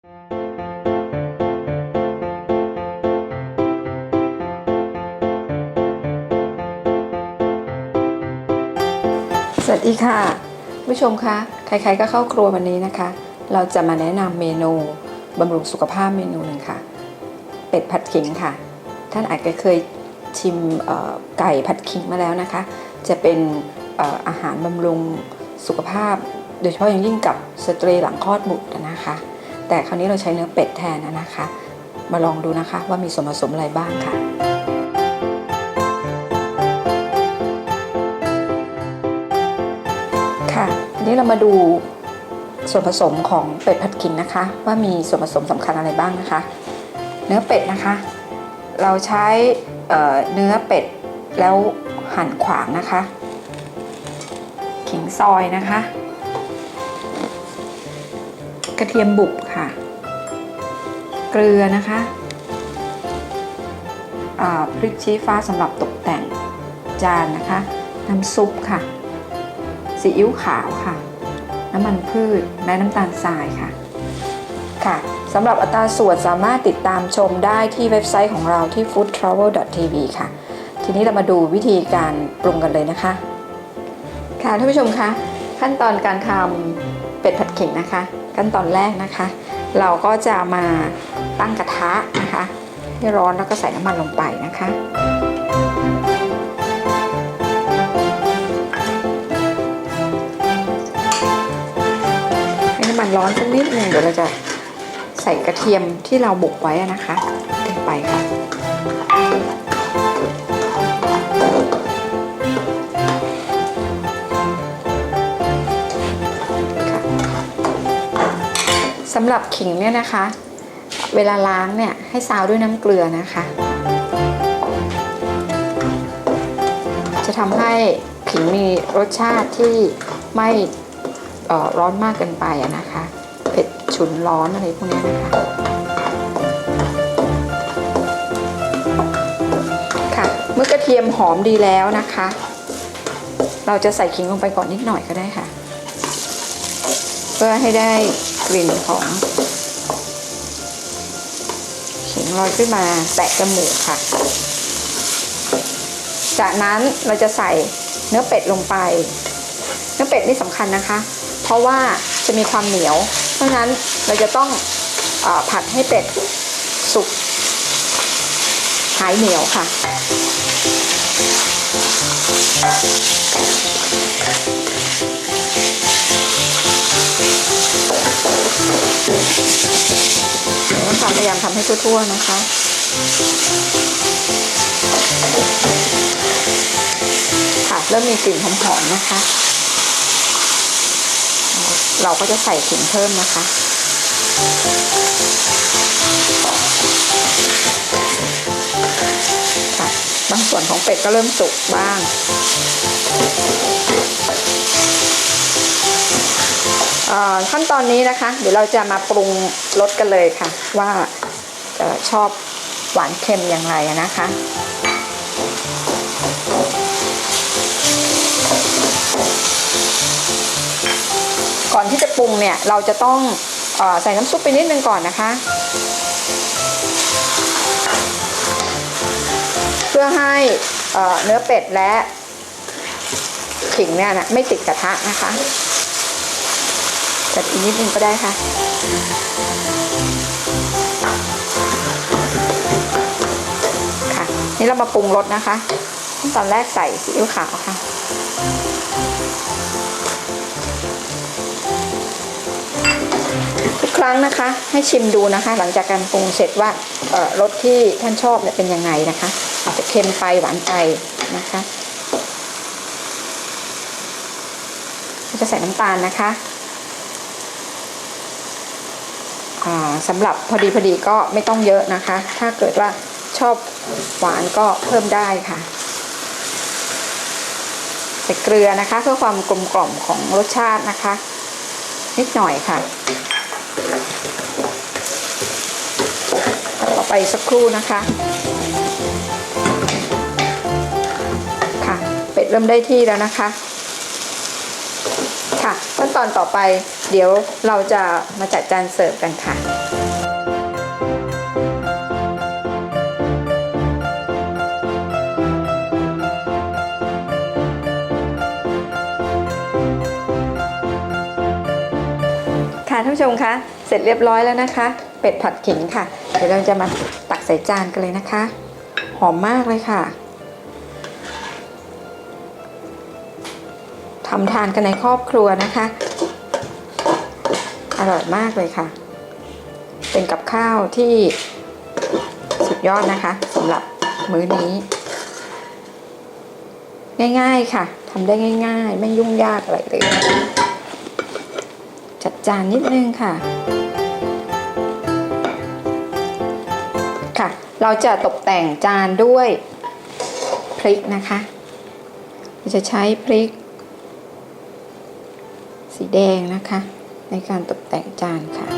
สวัสดีค่ะผู้ชมคะใครๆก็เข้าครัววันนี้นะคะ เราจะมาแนะนำเมนูบำรุงสุขภาพเมนูหนึ่งค่ะ เป็ดผัดขิงค่ะ ท่านอาจจะเคยชิมไก่ผัดขิงมาแล้วนะคะ จะเป็นเอ่ออาหารบำรุงสุขภาพ โดยเฉพาะอย่างยิ่งกับสตรีหลังคลอดบุตรนะคะ แต่คราวนี้เราใช้เนื้อเป็ดแทนนะคะ มาลองดูนะคะว่ามีส่วนผสมอะไรบ้างค่ะ ค่ะทีนี้เรามาดูส่วนผสมของเป็ดผัดขิงนะคะ ว่ามีส่วนผสมสำคัญอะไรบ้างนะคะ เนื้อเป็ดนะคะ เราใช้เเนื้อเป็ดแล้วหั่นขวางนะคะ ขิงซอยนะคะ กระเทียมบุบค่ะ เกลือนะคะพริกชี้ฟ้าสำหรับตกแต่งจานนะคะ น้ำซุปค่ะ ซีอิ๊วขาวค่ะ น้ำมันพืชและน้ำตาลทรายค่ะ ค่ะสำหรับอัตราส่วนสามารถติดตามชมได้ที่เว็บไซต์ของเราที่ foodtravel.tv ค่ะ ทีนี้เรามาดูวิธีการปรุงกันเลยนะคะ ค่ะท่านผู้ชมคะขั้นตอนการทำ เป็ดผัดเข่งนะคะ ขั้นตอนแรกนะคะ เราก็จะมาตั้งกระทะนะคะให้ร้อนแล้วก็ใส่น้ำมันลงไปนะคะให้น้ำมันร้อนสักนิดหนึงเดี๋ยวเราจะใส่กระเทียมที่เราบุกไว้นะคะลงไปค่ะำหรับขิงเนี่ยนะคะ เวลาล้างเนี่ยให้ซาวด้วยน้ำเกลือนะคะ จะทำให้ขิงมีรสชาติที่ไม่ร้อนมากเกินไปนะคะ เผ็ดฉุนร้อนอะไรพวกนี้นะคะค่ะเมื่อกระเทียมหอมดีแล้วนะคะ เราจะใส่ขิงลงไปก่อนนิดหน่อยก็ได้ค่ะ เพื่อให้ได้ กลิ่นของขิงลอยขึ้นมาแตะจมูกค่ะ จากนั้นเราจะใส่เนื้อเป็ดลงไป เนื้อเป็ดนี่สำคัญนะคะ เพราะว่าจะมีความเหนียว เพราะนั้นเราจะต้องออผัดให้เป็ดสุกหายเหนียวค่ะ เดี๋ยวต้องพยายามทำให้ทั่วๆนะคะค่ะเริ่มมีกลิ่นหอมๆนะคะ เราก็จะใส่ขิงเพิ่มนะคะค่ะบางส่วนของเป็ดก็เริ่มสุกบ้าง ขั้นตอนนี้นะคะ เดี๋ยวเราจะมาปรุงรสกันเลยค่ะ ว่าอชอบหวานเค็มอย่างไรนะคะก่อนที่จะปรุงเนี่ยเราจะต้องอใส่น้ำซุปไปนิดนึงก่อนนะคะ เพื่อให้เอ่อเนื้อเป็ดและขิงเนี่ยนะไม่ติดกระทะนะคะ จัดอีกนิดนึงก็ได้ค่ะ ค่ะ นี่เรามาปรุงรสนะคะขั้นตอนแรกใส่ซีอิ๊วขาวค่ะทุกครั้งนะคะ ให้ชิมดูนะคะ หลังจากการปรุงเสร็จว่ารสที่ท่านชอบเนี่ยเป็นยังไงนะคะ อาจจะเค็มไปหวานไปนะคะจะใส่น้ำตาลนะคะ อ่า สำหรับพอดีพอดีก็ไม่ต้องเยอะนะคะ ถ้าเกิดว่าชอบหวานก็เพิ่มได้ค่ะใส่เกลือนะคะ เพื่อความกลมกล่อมของรสชาตินะคะ นิดหน่อยค่ะต่อไปสักครู่นะคะค่ะเป็ดเริ่มได้ที่แล้วนะคะ ค่ะ ขั้นตอนต่อไปเดี๋ยวเราจะมาจัดจานเสิร์ฟกันค่ะ ค่ะท่านผู้ชมคะเสร็จเรียบร้อยแล้วนะคะ เป็ดผัดขิงค่ะ เดี๋ยวเราจะมาตักใส่จานกันเลยนะคะ หอมมากเลยค่ะ ทำทานกันในครอบครัวนะคะ อร่อยมากเลยค่ะ เป็นกับข้าวที่สุดยอดนะคะสำหรับมื้อนี้ ง่ายๆค่ะทำได้ง่าย ๆ ไม่ยุ่งยากอะไรเลย จัดจานนิดนึงค่ะค่ะ เราจะตกแต่งจานด้วยพริกนะคะ เราจะใช้พริก สีแดงนะคะ ในการตกแต่งจานค่ะ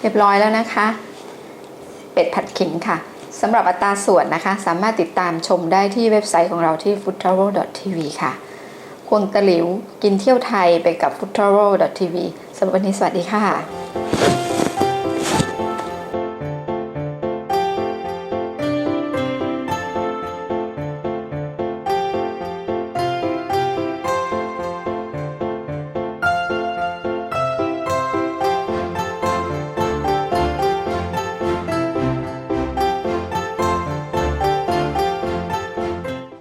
เรียบร้อยแล้วนะคะ เป็ดผัดขิงค่ะสำหรับอัตราส่วนนะคะ สามารถติดตามชมได้ที่เว็บไซต์ของเราที่ foodtravel.tv ค่ะ ควงตะหลิวกินเที่ยวไทยไปกับ foodtravel.tv สำหรับวันนี้สวัสดีค่ะ